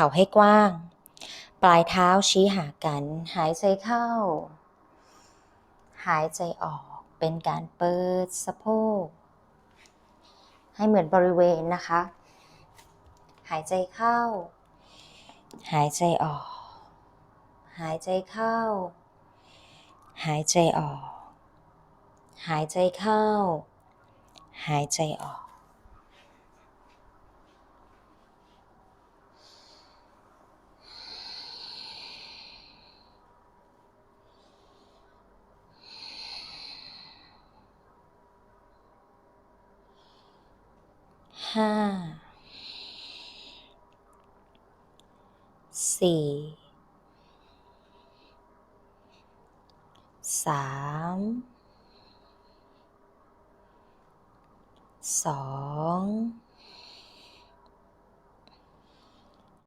เข่าให้กว้าง ปลายเท้าชี้หากัน หายใจเข้า หายใจออกเป็นการเปิดสะโพก ให้เหมือนบริเวณนะคะ หายใจเข้า หายใจออก หายใจเข้า หายใจออก หายใจเข้า หายใจออก ห้าสี่สามสอง